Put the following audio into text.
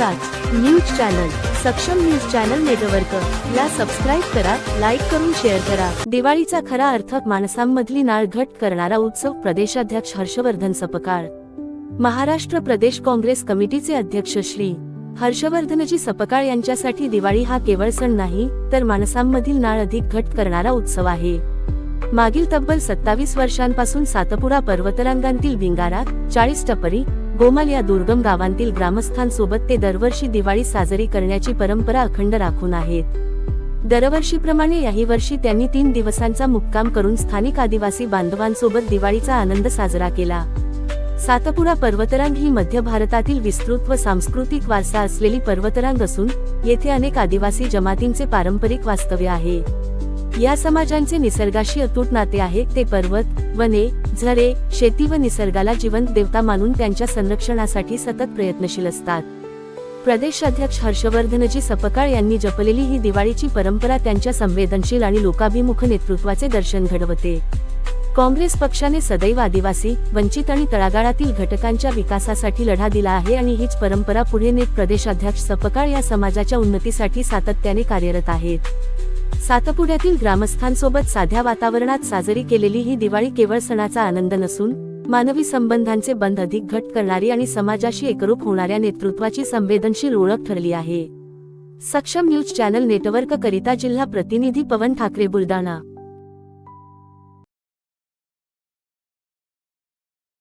News channel सक्षम news channel network. ला subscribe करा लाईक करून शेअर करा. दिवाळीचा खरा अर्थ माणसांमधली नाळ घट करणारा उत्सव प्रदेशाध्यक्ष हर्षवर्धन सपकाळ. महाराष्ट्र प्रदेश काँग्रेस कमिटीचे अध्यक्ष श्री. हर्षवर्धनजी सपकाळ यांच्यासाठी दिवाळी हा केवळ सण नाही तर माणसांमधील नाळ अधिक घट करणारा उत्सव आहे. मागील तब्बल सत्तावीस वर्षांपासून सातपुडा पर्वतरांगांतील विंगारा चाळीस टपरी गोमाल या दुर्गम गावांतील ग्रामस्थांसोबत ते दरवर्षी दिवाळी साजरी करण्याची परंपरा अखंड राखून आहेत. दरवर्षीप्रमाणे याही वर्षी त्यांनी तीन दिवसांचा मुक्काम करून स्थानिक आदिवासी बांधवांसोबत दिवाळीचा आनंद साजरा केला. सातपुडा पर्वतरांग ही मध्य भारतातील विस्तृत व सांस्कृतिक वारसा असलेली पर्वतरांग असून येथे अनेक आदिवासी जमातींचे पारंपरिक वास्तव्य आहे. या समाजांचे निसर्गाशी अतूट नाते आहे ते पर्वत वने झरे शेती व निसर्गाला जिवंत देवता मानून त्यांच्या संरक्षणासाठी सतत प्रयत्नशील असतात. प्रदेशाध्यक्ष हर्षवर्धनजी सपकाळ यांनी जपलेली ही दिवाळीची परंपरा त्यांच्या संवेदनशील आणि लोकाभिमुख नेतृत्वाचे दर्शन घडवते. काँग्रेस पक्षाने सदैव आदिवासी वंचित आणि तळागाळातील घटकांच्या विकासासाठी लढा दिला आहे आणि हीच परंपरा पुढे नेत प्रदेशाध्यक्ष सपकाळ या समाजाच्या उन्नतीसाठी सातत्याने कार्यरत आहेत. सातपुड्यातील ग्रामस्थांसोबत साध्या वातावरणात साजरी केलेली ही दिवाळी केवळ सणाचा आनंद नसून मानवी संबंधांचे बंध अधिक घट करणारी आणि समाजाशी एकरूप होणाऱ्या नेतृत्वाची संवेदनशील ओळख ठरली आहे. सक्षम न्यूज चॅनल नेटवर्क करिता जिल्हा प्रतिनिधी पवन ठाकरे बुलडाणा